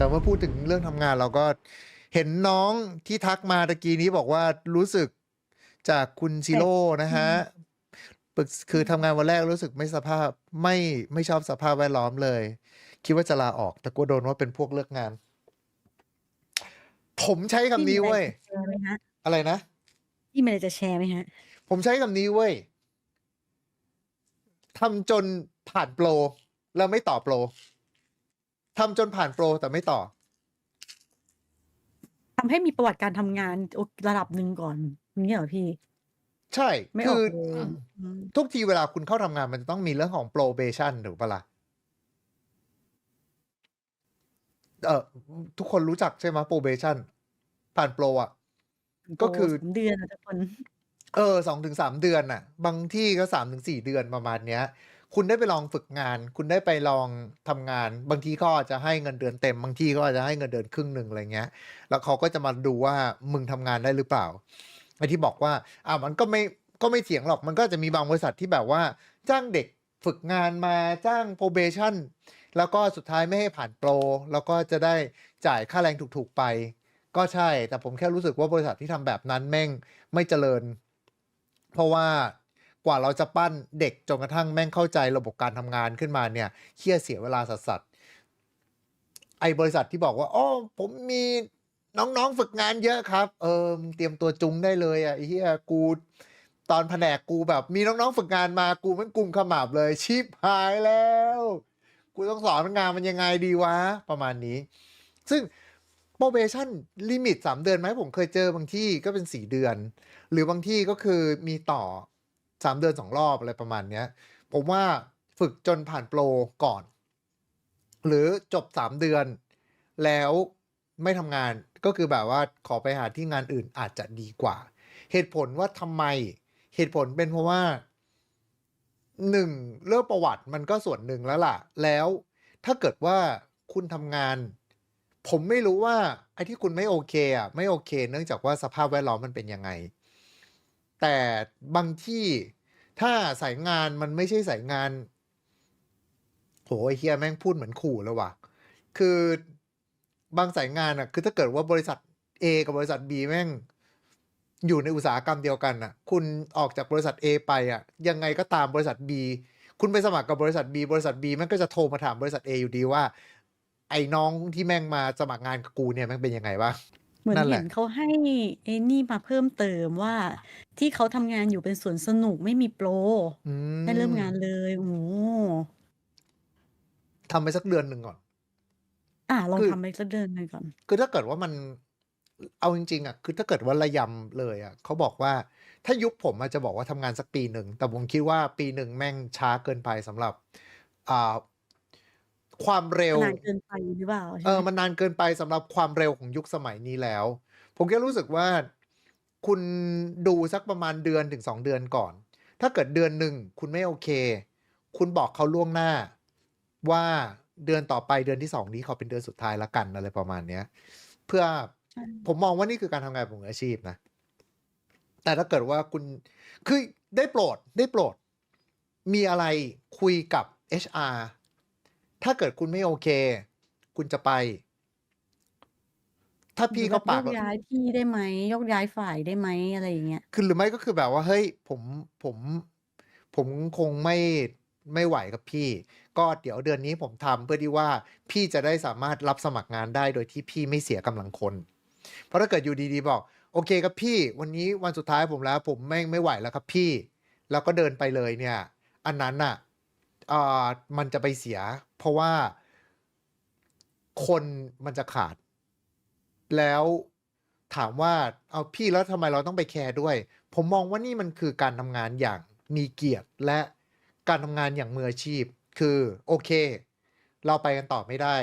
แต่ว่าพูดถึงเรื่องทำงานเราก็เห็นน้องที่ทักมาตะกี้นี้บอกว่ารู้สึกจากคุณซิโร่นะอืฮะมปรึกคือทำงานวันแรกรู้สึกไม่สภาพไม่ไม่ชอบสภาพแวดล้อมเลย คิดว่าจะลาออก แต่กลัวโดนว่าเป็นพวกเลิกงาน ผมใช้พี่คำมีนี้อะไรเว้ยจะแชร์ไหมคะอะไรนะพี่มีอะไรจะแชร์ไหมคะผมใช้คำนี้เว้ยทำจนผ่านโปร แล้วไม่ต่อโปร ทำจนผ่านโปรแต่ไม่ต่อ ทำให้มีประวัติการทำงานโอระดับหนึ่งก่อนอย่างเงี้ยเหรอพี่ ใช่ ไม่อคืออกเลยอืมทุกทีเวลาคุณเข้าทำงานมันจะต้องมีเรื่องของ probation ถูกปะล่ะ เออทุกคนรู้จักใช่ไหม probation ผ่านโปรอะ ก็โปรคือสามเดือนอะทุกคน เออสองถึงสามเดือนน่ะ บางที่ก็สามถึงสี่เดือนประมาณเนี้ย คุณได้ไปลองฝึกงาน คุณได้ไปลองทำงาน บางทีก็อาจจะให้เงินเดือนเต็ม บางทีก็อาจจะให้เงินเดือนครึ่งหนึ่งอะไรเงี้ย แล้วเขาก็จะมาดูว่ามึงทำงานได้หรือเปล่าไอ้ที่บอกว่าอ่ามันก็ไม่ก็ไม่เถียงหรอก มันก็จะมีบางบริษัทที่แบบว่า จ้างเด็กฝึกงานมาจ้าง probation แล้วก็สุดท้ายไม่ให้ผ่านโปร แล้วก็จะได้จ่ายค่าแรงถูกๆไป ก็ใช่ แต่ผมแค่รู้สึกว่าบริษัทที่ทำแบบนั้นแม่งไม่เจริญ เพราะว่า กว่าเราจะปั้นเด็กจนกระทั่งแม่งเข้าใจระบบการทำงานขึ้นมาเนี่ยเคี่ยเสียเวลาสัสๆไอ้บริษัทที่บอกว่าอ๋อผมมีน้องๆฝึกงานเยอะครับ เออเตรียมตัวจุงได้เลยอะไอ้เหี้ยกูตอนแผนกกูแบบมีน้องๆฝึกงานมากูมันกลุ่มขมับเลยชิบหายแล้ว กูต้องสอนงานมันยังไงดีวะ ประมาณนี้ ซึ่ง probation ลิมิตสามเดือนไหมผมเคยเจอบางที่ก็เป็นสี่เดือน หรือบางที่ก็คือมีต่อ สามเดือนสองรอบอะไรประมาณเนี้ย ผมว่าฝึกจนผ่านโปรก่อน หรือจบสามเดือน แล้วไม่ทำงานก็คือแบบว่าขอไปหาที่งานอื่นอาจจะดีกว่า เหตุผลว่าทำไมเหตุผลเป็นเพราะว่าหนึ่งเรื่องประวัติมันก็ส่วนหนึ่งแล้วล่ะ แล้วถ้าเกิดว่าคุณทำงาน ผมไม่รู้ว่าไอ้ที่คุณไม่โอเคอะไม่โอเค เนื่องจากว่าสภาพแวดล้อมมันเป็นยังไง แต่บางที่ถ้าสายงานมันไม่ใช่สายงาน โหไอเฮียแม่งพูดเหมือนขู่เลยว่ะ คือบางสายงานอะ คือถ้าเกิดว่าบริษัท A กับบริษัท B แม่ง อยู่ในอุตสาหกรรมเดียวกันอะ คุณออกจากบริษัท A ไปอะ ยังไงก็ตามบริษัท B คุณไปสมัครกับบริษัท B บริษัท B แม่งก็จะโทรมาถามบริษัท A อยู่ดีว่า ไอ้น้องที่แม่งมาสมัครงานกับกูเนี่ยแม่งเป็นยังไงวะ เหมือนนั่นแหเห็ละนเขาให้ไอ้นี่มาเพิ่มเติมว่า ที่เขาทำงานอยู่เป็นสวนสนุกไม่มีโปร อืได้เริ่มม งานเลย โอ้โหทำไปสักเดือนหนึ่งก่อนอะลองคือ ทำไปสักเดือนหนึ่งก่อน คือถ้าเกิดว่ามัน เอาจริง ๆอะคือถ้าเกิดว่าระยำเลยอะเขาบอกว่า ถ้ายุคผมอาจจะบอกว่าทำงานสักปีหนึ่ง แต่ผมคิดว่าปีหนึ่งแม่งช้าเกินไปสำหรับ อ่า ความเร็มันวนานเกินไปหรือเปล่าเอใช่ไหอ ม มันนานเกินไปสำหรับความเร็วของยุคสมัยนี้แล้ว ผมแค่รู้สึกว่า คุณดูสักประมาณเดือนถึงสองเดือนก่อน ถ้าเกิดเดือนหนึ่งคุณไม่โอเค คุณบอกเขาล่วงหน้าว่า เดือนต่อไปเดือนที่สองนี้เขาเป็นเดือนสุดท้ายละกัน อะไรประมาณเนี้ย เพื่อ ใช่ ผมมองว่า นี่คือการทำงานของมืออาชีพนะ แต่ถ้าเกิดว่าคุณ คือได้โปรด ได้โปรด มีอะไรคุยกับ HR ถ้าเกิดคุณไม่โอเค คุณจะไป ถ้าหรืพี่อแบเขาบปาโยกกแบบย้ายที่ได้ไหมโยกย้ายฝ่ายได้ไหมอะไรอย่างเงี้ย คือหรือไม่ก็คือแบบว่า เฮ้ย ผม ผม ผมคงไม่ ไม่ไหวกับพี่ ก็เดี๋ยวเดือนนี้ผมทำเพื่อที่ว่าพี่จะได้สามารถรับสมัครงานได้โดยที่พี่ไม่เสียกำลังคน เพราะถ้าเกิดอยู่ดีๆ บอก โอเคครับพี่ วันนี้วันสุดท้ายผมแล้ว ผมแม่งไม่ไหวแล้วครับพี่ แล้วก็เดินไปเลยเนี่ย อันนั้นน่ะ อ่ามันจะไปเสีย เพราะว่าคนมันจะขาด แล้วถามว่าเอาพี่แล้วทำไมเราต้องไปแคร์ด้วย ผมมองว่านี่มันคือการทำงานอย่างมีเกียรติและการทำงานอย่างมืออาชีพ คือโอเค เราไปกันต่อไม่ได้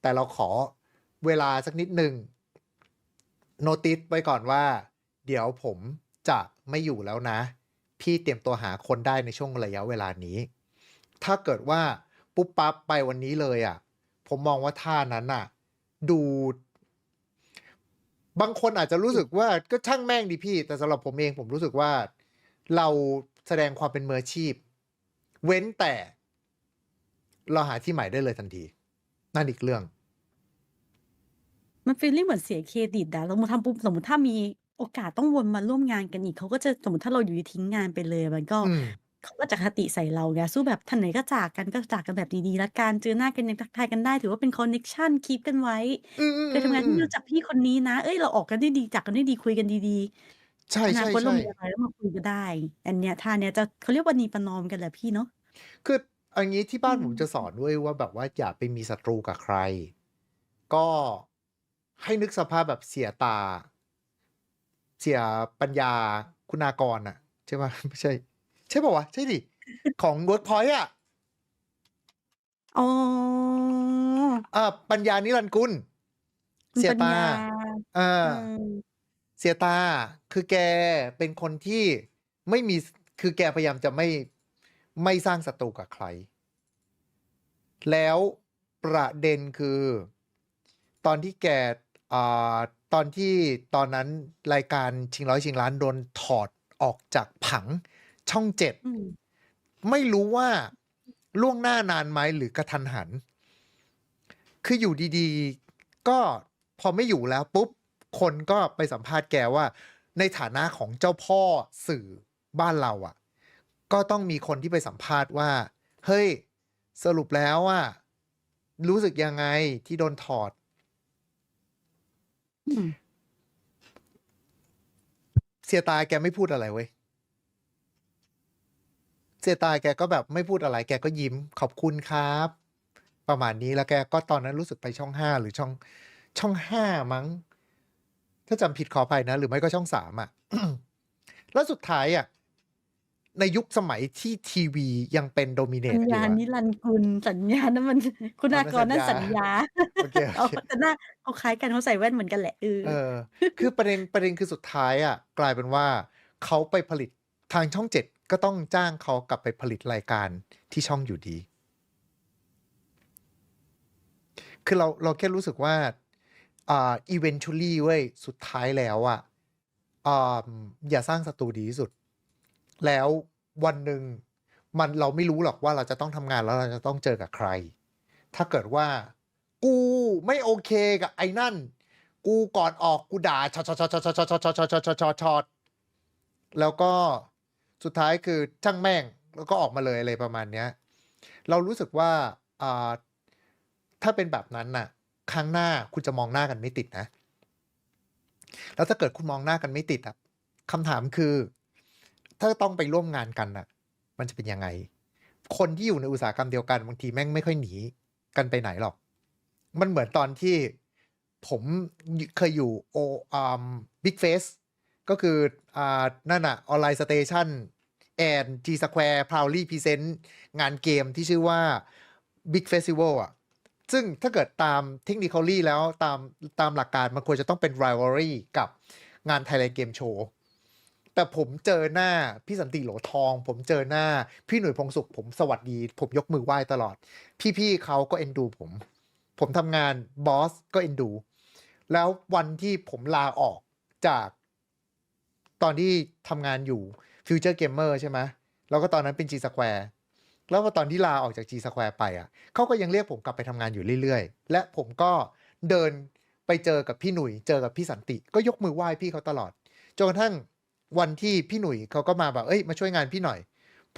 แต่เราขอเวลาสักนิดหนึ่งโนติสไว้ก่อนว่า เดี๋ยวผมจะไม่อยู่แล้วนะ พี่เตรียมตัวหาคนได้ในช่วงระยะเวลานี้ ถ้าเกิดว่าปุ๊บปั๊บไปวันนี้เลยอะ ผมมองว่าท่านั้นอะ ดู บางคนอาจจะรู้สึกว่าก็ช่างแม่งดีพี่ แต่สำหรับผมเองผมรู้สึกว่า เราแสดงความเป็นมืออาชีพ เว้นแต่ เราหาที่ใหม่ได้เลยทันที นั่นอีกเรื่อง มันฟีลลิงเหมือนเสียเครดิตอะสมมุติทำปุ๊บสมมุติถ้ามีโอกาสต้องวนมาร่วมงานกันอีกเขาก็จะสมมุติถ้าเราอยู่ดีทิ้งงานไปเลย มันก็อืม เขาก็จะอคติใส่เราไง สู้แบบทางไหนก็จากกัน ก็จากกันแบบดี ๆ แล้วกัน เจอหน้ากันยังทักทายกันได้ ถือว่าเป็นคอนเน็กชัน คีปกันไว้ อืเคยทำงานที่มนี่ๆรู้จักพี่คนนี้นะ เฮ้ย เราออกกันได้ดี จากกันได้ดี คุยกันดีๆใช่ๆอนาคตเราๆมีๆ อะไรแล้วมาคุยกันได้ อันเนี้ย ท่าเนี้ยจะ เขาเรียกประนีประนอมกันแหละพี่เนาะ คือเอางี้ที่อืบ้านผมมจะสอนด้วยว่า แบบว่าอย่าไปมีศัตรูกับใคร ก็ให้นึกสภาพแบบเสียตา เสียปัญญาคุณากรน่ะ ใช่เปล่า ไม่ใช่ใช่เปล่าวะ?ใช่สิของ Workpoint อะอ๋ออาปัญญานิรันดร์กุลคุณเสียปัญตาญาเอเอออเสียตา คือแกเป็นคนที่ไม่มีสคือแกพยายามจะไม่ไม่สร้างศัตรูกับใคร แล้วประเด็นคือ ตอนที่แกอ่าตอนที่ตอนนั้นรายการชิงร้อยชิงล้านโดนถอดออกจากผัง ช่อง7อืมไม่รู้ว่าล่วงหน้านานไหมหรือกะทันหัน คืออยู่ดีๆ ก็พอไม่อยู่แล้วปุ๊บ คนก็ไปสัมภาษณ์แกว่า ในฐานะของเจ้าพ่อสื่อบ้านเราอะก็ต้องมีคนที่ไปสัมภาษณ์ว่า เฮ้ย สรุปแล้วอะรู้สึกยังไงที่โดนถอด?อืมเสียตาแกไม่พูดอะไรเว้ย เสียตาแกก็แบบไม่พูดอะไรแกก็ยิ้ม"ขอบคุณครับ"ประมาณนี้แล้วแกก็ตอนนั้นรู้สึกไปช่อง5หรือช่องช่อง5มั้ง ถ้าจำผิดขออภัยนะ หรือไม่ก็ช่อง3อะแล้วสุดท้ายอะในยุคสมัยที่ทีวียังเป็นปัญ dominate อญายู่อะนิรันดร์กุลสัญญานั้นมันคุณอ๋ออานั่นกสัรญนั่นญาสัญญาโอเคอ๋อๆแต่หน้าเขาคล้ายกันเขาใส่แว่นเหมือนกันแหละเออเออคือประเด็นประเด็นคือสุดท้ายอะกลายเป็นว่าเขาไปผลิตทางช่อง7 ก็ต้องจ้างเขากลับไปผลิตรายการที่ช่องอยู่ดี คือเราเราแค่รู้สึกว่าอ่า eventually เว้ย สุดท้ายแล้วอะอ่าอย่าสร้างศัตรูดีที่สุด แล้ววันหนึ่งมันเราไม่รู้หรอกว่าเราจะต้องทำงานแล้วเราจะต้องเจอกับใคร ถ้าเกิดว่า กูไม่โอเคกับไอ้นั่น กูก่อนออกกูด่าชอๆๆๆๆๆๆๆๆๆแล้วก็ สุดท้ายคือช่างแม่งแล้วก็ออกมาเลยอะไรประมาณเนี้ย เรารู้สึกว่าถ้าเป็นแบบนั้นน่ะ ครั้งหน้าคุณจะมองหน้ากันไม่ติดนะ แล้วถ้าเกิดคุณมองหน้ากันไม่ติดอะคำถามคือ ถ้าต้องไปร่วมงานกันน่ะ มันจะเป็นยังไง?คนที่อยู่ในอุตสาหกรรมเดียวกันบางทีแม่งไม่ค่อยหนีกันไปไหนหรอก มันเหมือนตอนที่ผมเคยอยู่โออ่า Big Face ก็คืออ่านั่นน่ะออนไลน์สเตชัน and G Square proudly present งานเกมที่ชื่อว่า Big Festival อะซึ่งถ้าเกิดตาม technically แล้วตามตามหลักการมันควรจะต้องเป็น rivalry กับงาน Thailand Game Show แต่ผมเจอหน้าพี่สันติโหลทอง ผมเจอหน้า พี่หนุ่ยพงษ์สุขผมสวัสดี ผมยกมือไหว้ตลอด พี่ๆเขาก็เอ็นดูผม ผมทำงานบอสก็เอ็นดู แล้ววันที่ผมลาออกจาก ตอนที่ทำงานอยู่ Future Gamer ใช่ไหมแล้วก็ตอนนั้นเป็น G Square แล้วพอตอนที่ลาออกจาก G Square ไปอะเขาก็ยังเรียกผมกลับไปทำงานอยู่เรื่อยๆ และผมก็เดินไปเจอกับพี่หนุ่ย เจอกับพี่สันติ ก็ยกมือไหว้พี่เขาตลอด จนกระทั่งวันที่พี่หนุ่ยเขาก็มาแบบเฮ้ย มาช่วยงานพี่หน่อย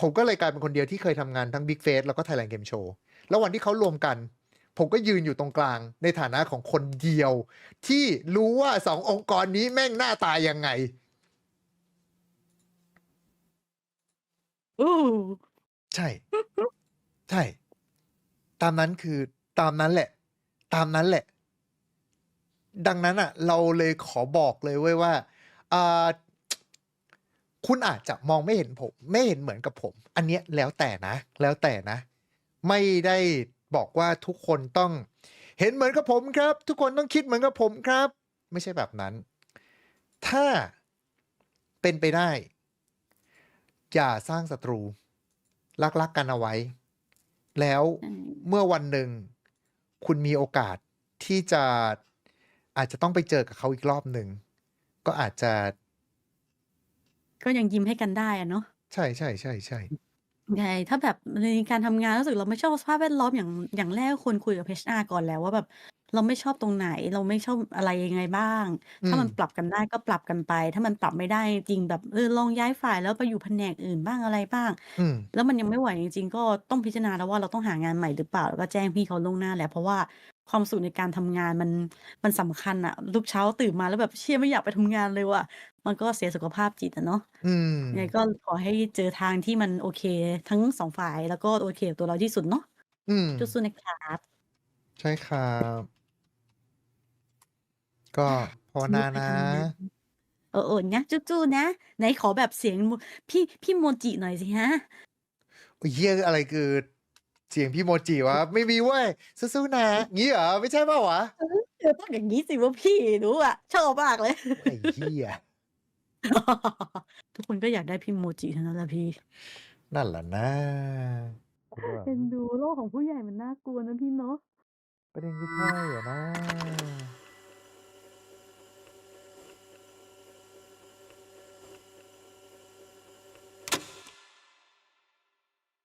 ผมก็เลยกลายเป็นคนเดียวที่เคยทำงานทั้ง Big Face แล้วก็ Thailand Game Show แล้ววันที่เขารวมกัน ผมก็ยืนอยู่ตรงกลาง ในฐานะของคนเดียว ที่รู้ว่า2องค์กรนี้แม่งหน้าตายังไง โอ้ ใช่ ใช่ ตามนั้นคือ ตามนั้นแหละ ตามนั้นแหละ ดังนั้นน่ะเราเลยขอบอกเลยเว้ยว่า อ่า คุณอาจจะมองไม่เห็นผม ไม่เห็นเหมือนกับผม อันเนี้ยแล้วแต่นะ แล้วแต่นะ ไม่ได้บอกว่าทุกคนต้อง เห็นเหมือนกับผมครับ ทุกคนต้องคิดเหมือนกับผมครับ ไม่ใช่แบบนั้น ถ้าเป็นไปได้ อย่าสร้างศัตรู รักๆกันเอาไว้ แล้วใช่เมื่อวันหนึ่ง คุณมีโอกาสที่จะอาจจะต้องไปเจอกับเขาอีกรอบหนึ่ง ก็อาจจะ ก็ยังยิ้มให้กันได้อะเนาะใช่ๆๆๆใช่ถ้าแบบในการทำงานรู้สึกเราไม่ชอบสภาพแวดล้อมอย่างอย่างแรกก็ควรคุยกับ HR ก่อนแล้วว่าแบบ เราไม่ชอบตรงไหน เราไม่ชอบอะไรยังไงบ้าง อืถ้ามันมปรับกันได้ก็ปรับกันไป ถ้ามันปรับไม่ได้จริงๆแบบ เออ ลองย้ายฝ่ายแล้วไปอยู่แผนกอื่นบ้างอะไรบ้าง อืม แล้วมันยังไม่ไหวจริง ๆ ก็ต้องพิจารณาแล้วว่าเราต้องหางานใหม่หรือเปล่า แล้วก็แจ้งพี่เขาล่วงหน้าแหละเพราะว่าความสุขในการทำงานมัน มันสำคัญอะ ทุกเช้าตื่นมาแล้วแบบเชี่ยไม่อยากไปทำงานเลยว่ะ มันก็เสียสุขภาพจิตอะเนาะ อืยังไงม ก็ขอให้เจอทางที่มันโอเคทั้ง 2 ฝ่าย แล้วก็โอเคกับตัวเราที่สุดเนาะ อืม สู้ ๆ นะครับ ใช่ครับ ก็ภาวจะนรีาบไปนะทำงานเออๆนะสู้ๆนะ ไหนขอแบบเสียงโมพี่พี่โมจิหน่อยสิคะโอ้ยเหี้ยอะไรคือ เสียงพี่โมจิวะ ไม่มีเว้ยสู้ๆนะงี้เหรอ ไม่ใช่เปล่าวะ?เออเธอต้องอย่างงี้สิวะพี่หนูอะชอบมากเลย ไอ้เหี้ยทุกคนก็อยากได้พี่โมจิทั้งนั้นแหละพี่นั่นแหละนะกูก็แบบเอ็นดูโลกของผู้ใหญ่มันน่ากลัวนะพี่เนาะ ประเด็นคือใช่อะนะ